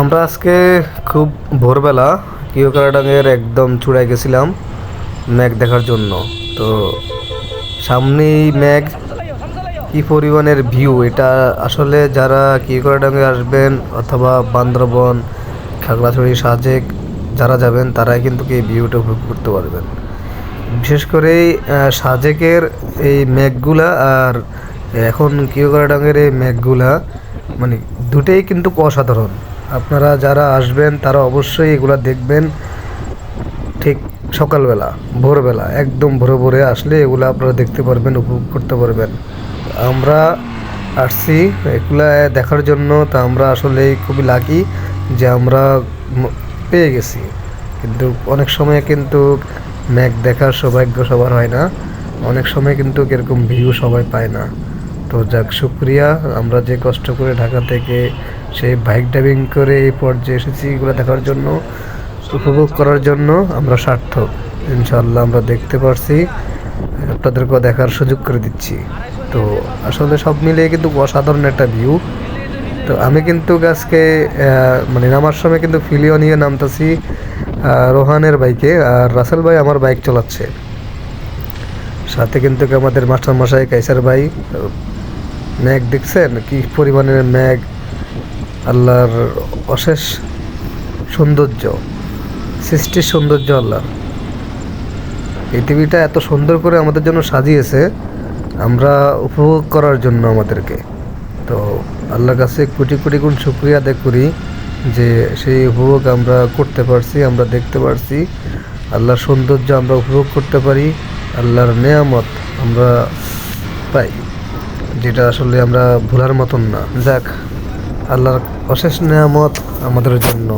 আমরা আজকে খুব ভোরবেলা কিওকারাডাঙ্গের একদম চূড়ায় গেছিলাম ম্যাগ দেখার জন্য। তো সামনেই ম্যাগ কি পরিমাণের ভিউ এটা আসলে যারা কিওকারাডাঙ্গে আসবেন অথবা বান্দরবন, খাগড়াছড়ি, সাজেক, যারা যাবেন, তারাই কিন্তু এই ভিউটা উপভোগ করতে পারবেন। বিশেষ করে সাজেকের এই ম্যাগগুলা আর এখন কিওকারাডাঙ্গের এই ম্যাগগুলা মানে দুটেই কিন্তু অসাধারণ। আপনারা যারা আসবেন, তারা অবশ্যই এগুলা দেখবেন ঠিক সকালবেলা, ভোরবেলা, একদম ভোরে ভোরে আসলে এগুলো আপনারা দেখতে পারবেন, উপভোগ করতে পারবেন। আমরা আসছি এগুলা দেখার জন্য, তা আমরা আসলে খুবই লাকি যে আমরা পেয়ে গেছি। কিন্তু অনেক সময় কিন্তু ম্যাক দেখার সৌভাগ্য সবার হয় না। অনেক সময় কিন্তু এরকম ভিউ সবাই পায় না। তো যাক, শুক্রিয়া। আমরা যে কষ্ট করে ঢাকা থেকে সেই বাইক ড্রাইভিং করে এই পর্যায়ে এসেছি, এগুলো দেখার জন্য, উপভোগ করার জন্য আমরা সার্থক। ইনশাল্লাহ আমরা দেখতে পারছি, আপনাদেরকেও দেখার সুযোগ করে দিচ্ছি। তো আসলে সব মিলিয়ে কিন্তু অসাধারণ একটা ভিউ তো আমি কিন্তু আজকে মানে নামার সময় কিন্তু ফিলিও নিয়ে নামতেছি রোহানের বাইকে আর রাসেল ভাই আমার বাইক চালাচ্ছে। সাথে কিন্তু আমাদের মাস্টার মশাই কাইসার ভাই ম্যাগ দেখছেন কি পরিমাণের ম্যাগ আল্লাহর অশেষ সৌন্দর্য, সৃষ্টির সৌন্দর্য আল্লাহর। পৃথিবীটা এত সুন্দর করে আমাদের জন্য সাজিয়েছে, আমরা উপভোগ করার জন্য আমাদেরকে। তো আল্লাহর কাছে কোটি কোটি গুণ শুক্রিয়া আদায় করি যে সেই উপভোগ আমরা করতে পারছি, আমরা দেখতে পারছি। আল্লাহর সৌন্দর্য আমরা উপভোগ করতে পারি, আল্লাহর নেয়ামত আমরা পাই। যেটা আসলে আমরা ভোলার মতন না। দেখ আল্লাহর অশেষ নেয়ামত আমাদের জন্য।